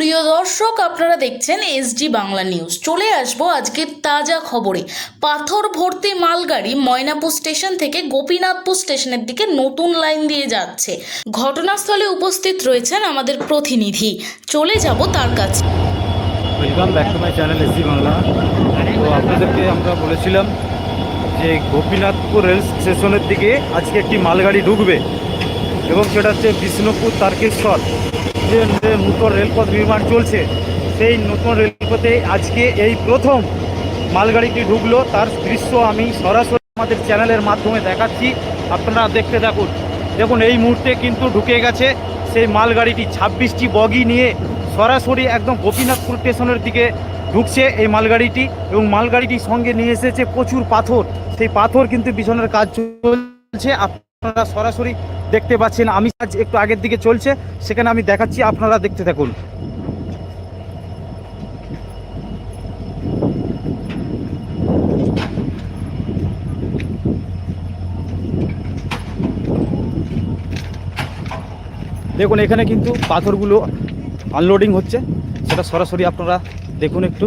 প্রিয় দর্শক, আপনারা দেখছেন এসডি বাংলা নিউজ। চলে আসব আজকের তাজা খবরে। পাথর ভর্তি মালগাড়ি ময়নাপুর স্টেশন থেকে গোপীনাথপুর স্টেশনের দিকে নতুন লাইন দিয়ে যাচ্ছে। ঘটনাস্থলে উপস্থিত রয়েছেন আমাদের প্রতিনিধি। চলে যাব তার কাছে। বাংলা। আপনাদেরকে আমরা বলেছিলাম যে গোপীনাথপুর রেল স্টেশনের দিকে আজকে একটি মালগাড়ি ঢুকবে এবং সেটা হচ্ছে বিষ্ণুপুর তারকেশ্বর। যে নূতন রেলপথ নির্মাণ চলছে। সেই নতুন রেলপথে আজকে এই প্রথম মালগাড়িটি ঢুকলো। তার দৃশ্য আমি সরাসরি আমাদের চ্যানেলের মাধ্যমে দেখাচ্ছি। আপনারা দেখতে থাকুন। দেখুন, এই মুহূর্তে কিন্তু ঢুকে গেছে সেই মালগাড়িটি। ছাব্বিশটি বগি নিয়ে সরাসরি একদম গোপীনাথপুর স্টেশনের দিকে ঢুকছে এই মালগাড়িটি এবং মালগাড়িটির সঙ্গে নিয়ে এসেছে প্রচুর পাথর। সেই পাথর কিন্তু পিছনের কাজ চলছে। আপনারা সরাসরি দেখতে পাচ্ছেন আমি আজ একটু আগের দিকে চলছে, সেখানে আমি দেখাচ্ছি, আপনারা দেখতে থাকুন। দেখুন, এখানে কিন্তু পাথরগুলো আনলোডিং হচ্ছে, সেটা সরাসরি আপনারা দেখুন একটু।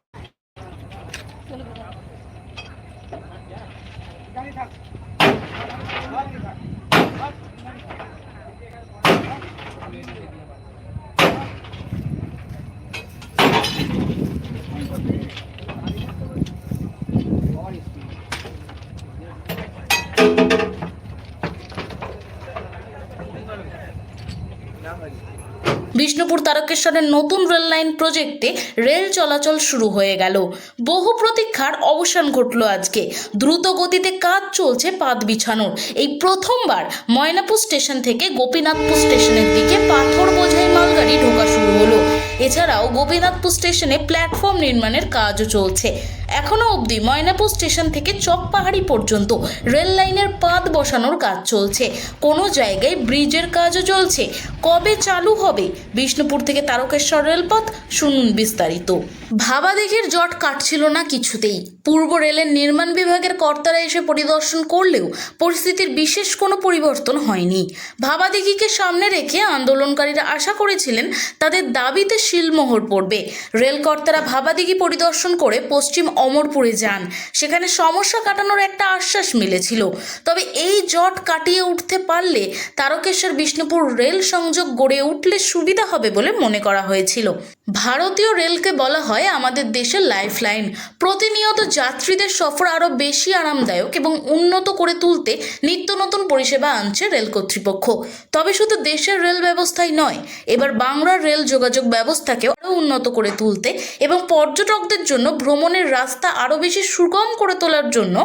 বিষ্ণুপুর তারকেশ্বরের নতুন রেল লাইন প্রজেক্টে রেল চলাচল শুরু হয়ে গেল। বহু প্রতীক্ষার অবসান ঘটল আজকে। দ্রুত গতিতে কাজ চলছে পাত বিছানোর। এই প্রথমবার ময়নাপুর স্টেশন থেকে গোপীনাথপুর স্টেশনের দিকে পাথর বোঝাই মালগাড়ি ঢোকা শুরু হলো। এছাড়াও গোপীনাথপুর স্টেশনে প্ল্যাটফর্ম নির্মাণের কাজও চলছে। এখনও অবধি ময়নাপুর স্টেশন থেকে চকপাহাড়ি পর্যন্ত রেল লাইনের পাত বসানোর কাজ চলছে। কোনো জায়গায় ব্রিজের কাজও চলছে। কবে চালু হবে? বিষ্ণুপুর থেকে তারকেশ্বর রেলপথ? শুনুন বিস্তারিত। ভাবাদিঘির জট কাটছিল না কিছুতেই। পূর্ব রেলের নির্মাণ বিভাগের কর্তারা এসে পরিদর্শন করলেও পরিস্থিতির বিশেষ কোনো পরিবর্তন হয়নি। ভাবাদিঘিকে সামনে রেখে আন্দোলনকারীরা আশা করেছিলেন তাদের দাবিতে শিলমোহর পড়বে। রেলকর্তারা ভাবাদিঘি পরিদর্শন করে পশ্চিম অমরপুরে যান। সেখানে সমস্যা কাটানোর একটা আশ্বাস মিলেছিল। তবে এই জট কাটিয়ে উঠতে পারলে তারকেশ্বর বিষ্ণুপুর রেল সংযোগ গড়ে উঠলে সুবিধা হবে বলে মনে করা হয়েছিল। ভারতীয় রেলকে বলা হয় আমাদের দেশের লাইফলাইন। প্রতিনিয়ত যাত্রীদের সফর আরও বেশি আরামদায়ক এবং উন্নত করে তুলতে নিত্য নতুন পরিষেবা আনছে রেল কর্তৃপক্ষ। তবে শুধু দেশের রেল ব্যবস্থাই নয়, এবার বাংলার রেল যোগাযোগ ব্যবস্থাকেও আরও উন্নত করে তুলতে এবং পর্যটকদের জন্য ভ্রমণের রাস্তা আরও বেশি সুগম করে তোলার জন্য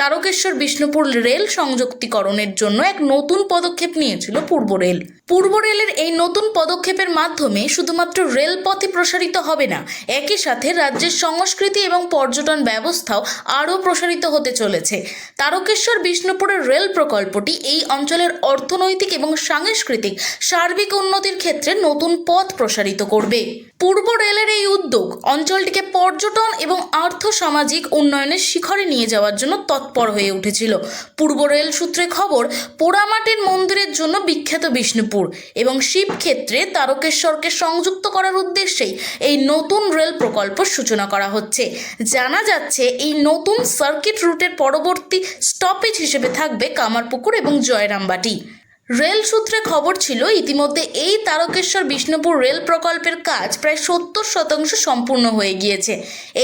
তারকেশ্বর বিষ্ণুপুর রেল সংযুক্তিকরণের জন্য এক নতুন পদক্ষেপ নিয়েছিল পূর্ব রেল। পূর্ব রেলের এই নতুন পদক্ষেপের মাধ্যমে শুধুমাত্র রেলপথে প্রসারিত হবে না, একই সাথে রাজ্যের সংস্কৃতি এবং পর্যটন ব্যবস্থাও আরও প্রসারিত হতে চলেছে। তারকেশ্বর বিষ্ণুপুরের রেল প্রকল্পটি এই অঞ্চলের অর্থনৈতিক এবং সাংস্কৃতিক সার্বিক উন্নতির ক্ষেত্রে নতুন পথ প্রসারিত করবে। পূর্ব রেলের এই উদ্যোগ অঞ্চলটিকে পর্যটন এবং আর্থ সামাজিক উন্নয়নের শিখরে নিয়ে যাওয়ার জন্য তৎপর হয়ে উঠেছিল। পূর্ব রেল সূত্রে খবর, পোড়ামাটির মন্দিরের জন্য বিখ্যাত বিষ্ণুপুর এবং শিবক্ষেত্রে তারকেশ্বরকে সংযুক্ত করার উদ্দেশ্যেই এই নতুন রেল প্রকল্প সূচনা করা হচ্ছে। জানা যাচ্ছে, এই নতুন সার্কিট রুটের পরবর্তী স্টপেজ হিসেবে থাকবে কামারপুকুর এবং জয়রামবাটি। রেল সূত্রে খবর ছিল, ইতিমধ্যে এই তারকেশ্বর বিষ্ণুপুর রেল প্রকল্পের কাজ প্রায় সত্তর শতাংশ সম্পূর্ণ হয়ে গিয়েছে।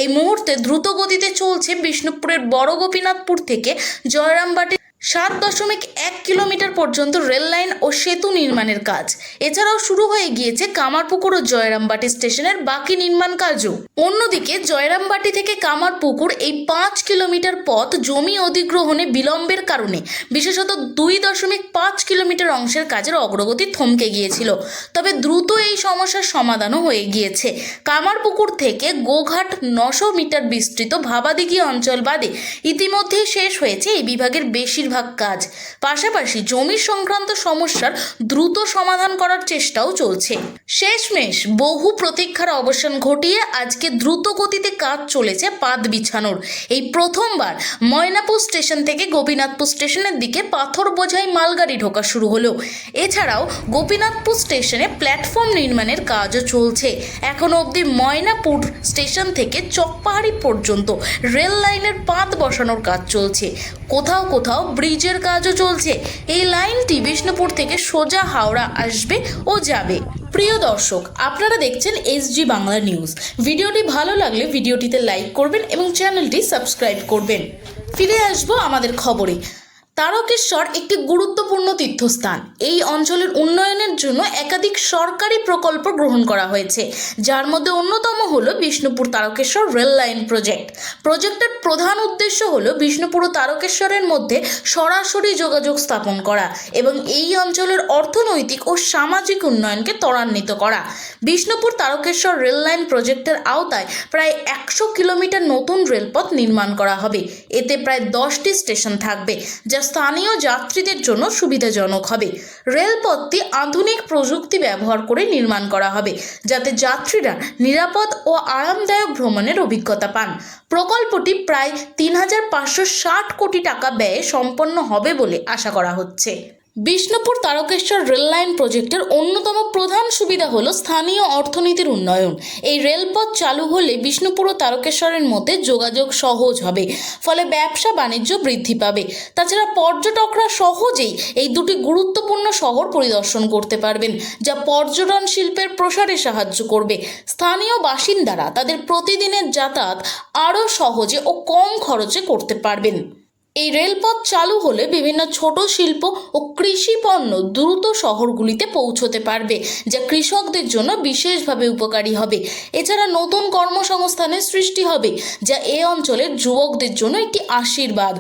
এই মুহূর্তে দ্রুত গতিতে চলছে বিষ্ণুপুরের বড় গোপীনাথপুর থেকে জয়রামবাটি সাত দশমিক এক কিলোমিটার পর্যন্ত রেল লাইন ও সেতু নির্মাণের কাজ। এছাড়াও শুরু হয়ে গিয়েছে কামারপুকুর ও জয়রামবাটি স্টেশনের বাকি নির্মাণ কাজও। অন্যদিকে জয়রামবাটি থেকে কামারপুকুর এই পাঁচ কিলোমিটার পথ জমি অধিগ্রহণে বিলম্বের কারণে বিশেষত দুই দশমিক পাঁচ কিলোমিটার অংশের কাজের অগ্রগতি থমকে গিয়েছিল। তবে দ্রুত এই সমস্যার সমাধানও হয়ে গিয়েছে। কামারপুকুর থেকে গোঘাট নশো মিটার বিস্তৃত ভাবাদিঘি অঞ্চল বাদে ইতিমধ্যেই শেষ হয়েছে এই বিভাগের বেশিরভাগ বেশিরভাগ কাজ। পাশাপাশি জমি সংক্রান্ত সমস্যার দ্রুত সমাধান করার চেষ্টাও চলছে। শেষমেশ বহু প্রতীক্ষার অবসান ঘটিয়ে আজকে দ্রুত গতিতে কাজ চলেছে পাত বিছানোর। এই প্রথমবার ময়নাপুর স্টেশন থেকে গোপীনাথপুর স্টেশনের দিকে পাথর বোঝাই মালগাড়ি ঢোকা শুরু হলো। এছাড়াও গোপীনাথপুর স্টেশনে প্ল্যাটফর্ম নির্মাণের কাজও চলছে। এখনও অবধি ময়নাপুর স্টেশন থেকে চকপাহাড়ি পর্যন্ত রেল লাইনের পাত বসানোর কাজ চলছে। কোথাও কোথাও ব্রিজের কাজও চলছে। এই লাইনটি বিষ্ণুপুর থেকে সোজা হাওড়া আসবে ও যাবে। প্রিয় দর্শক, আপনারা দেখছেন এসজি বাংলা নিউজ। ভিডিওটি ভালো লাগলে ভিডিওটিতে লাইক করবেন এবং চ্যানেলটি সাবস্ক্রাইব করবেন। ফিরে আসব আমাদের খবরে। তারকেশ্বর একটি গুরুত্বপূর্ণ তীর্থস্থান। এই অঞ্চলের উন্নয়নের জন্য একাধিক সরকারি প্রকল্প গ্রহণ করা হয়েছে। যার মধ্যে অন্যতম হলো Bishnupur Tarakeswar rail line project. প্রজেক্টের প্রধান উদ্দেশ্য হলো বিষ্ণুপুর ও তারকেশ্বরের মধ্যে সরাসরি যোগাযোগ স্থাপন করা এবং এই অঞ্চলের অর্থনৈতিক ও সামাজিক উন্নয়নকে ত্বরান্বিত করা। বিষ্ণুপুর তারকেশ্বর রেল লাইন প্রজেক্টের আওতায় প্রায় একশো কিলোমিটার নতুন রেলপথ নির্মাণ করা হবে। এতে প্রায় দশটি স্টেশন থাকবে, যা স্থানীয় যাত্রীদের জন্য সুবিধাজনক হবে। রেলপথটি আধুনিক প্রযুক্তি ব্যবহার করে নির্মাণ করা হবে, যাতে যাত্রীরা নিরাপদ ও আরামদায়ক ভ্রমণের অভিজ্ঞতা পান। প্রকল্পটি প্রায় তিন হাজার পাঁচশো ষাট কোটি টাকা ব্যয়ে সম্পন্ন হবে বলে আশা করা হচ্ছে। বিষ্ণুপুর তারকেশ্বর রেল লাইন প্রজেক্টের অন্যতম প্রধান সুবিধা হলো স্থানীয় অর্থনীতির উন্নয়ন। এই রেলপথ চালু হলে বিষ্ণুপুর ও তারকেশ্বরের মধ্যে যোগাযোগ সহজ হবে, ফলে ব্যবসা বাণিজ্য বৃদ্ধি পাবে। তাছাড়া পর্যটকরা সহজেই এই দুটি গুরুত্বপূর্ণ শহর পরিদর্শন করতে পারবেন, যা পর্যটন শিল্পের প্রসারে সাহায্য করবে। স্থানীয় বাসিন্দারা তাদের প্রতিদিনের যাতায়াত আরও সহজে ও কম খরচে করতে পারবেন। এই রেলপথ চালু হলে বিভিন্ন ছোট শিল্প ও কৃষি পণ্য দ্রুত শহরগুলিতে পৌঁছতে পারবে, যা কৃষকদের জন্য বিশেষভাবে উপকারী হবে। এছাড়া নতুন কর্মসংস্থানের সৃষ্টি হবে, যা এ অঞ্চলের যুবকদের জন্য একটি আশীর্বাদ।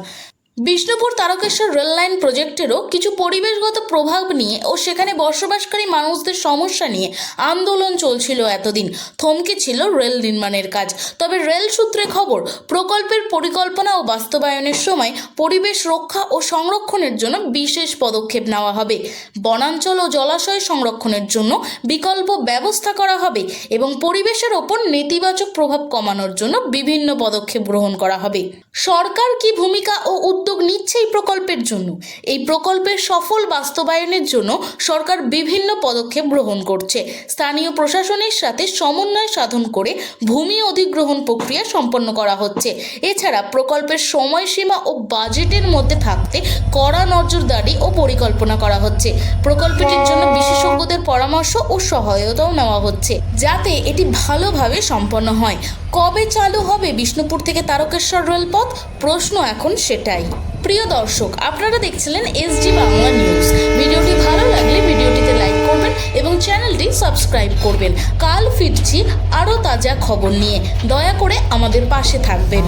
বিষ্ণুপুর তারকেশ্বর রেল লাইন প্রজেক্টেরও কিছু পরিবেশগত প্রভাব নিয়ে ও সেখানে বসবাসকারী মানুষদের সমস্যা নিয়ে আন্দোলন চলছিল এতদিন। থমকে ছিল রেল নির্মাণের কাজ। তবে রেল সূত্রে খবর, প্রকল্পের পরিকল্পনা ও বাস্তবায়নের সময় পরিবেশ রক্ষা ও সংরক্ষণের জন্য বিশেষ পদক্ষেপ নেওয়া হবে। বনাঞ্চল ও জলাশয় সংরক্ষণের জন্য বিকল্প ব্যবস্থা করা হবে এবং পরিবেশের ওপর নেতিবাচক প্রভাব কমানোর জন্য বিভিন্ন পদক্ষেপ গ্রহণ করা হবে। সরকার কি ভূমিকা ও উদ্যোগ নিচ্ছে এই প্রকল্পের জন্য। এই প্রকল্পের সফল বাস্তবায়নের জন্য সরকার বিভিন্ন পদক্ষেপ গ্রহণ করছে। স্থানীয় প্রশাসনের সাথে সমন্বয় সাধন করে ভূমি অধিগ্রহণ প্রক্রিয়া সম্পন্ন করা হচ্ছে। এছাড়া প্রকল্পের সময়সীমা ও বাজেটের মধ্যে থাকতে কড়া নজরদারি ও পরিকল্পনা করা হচ্ছে। প্রকল্পটির জন্য বিশেষজ্ঞদের পরামর্শ ও সহায়তাও নেওয়া হচ্ছে, যাতে এটি ভালোভাবে সম্পন্ন হয়। কবে চালু হবে বিষ্ণুপুর থেকে তারকেশ্বর রেলপথ? প্রশ্ন এখন সেটাই। প্রিয় দর্শক, আপনারা দেখছিলেন এসজি বাংলা নিউজ ভিডিওটি ভালো লাগলে ভিডিওটিতে লাইক করবেন এবং চ্যানেলটি সাবস্ক্রাইব করবেন। কাল ফিরছি আরও তাজা খবর নিয়ে। দয়া করে আমাদের পাশে থাকবেন।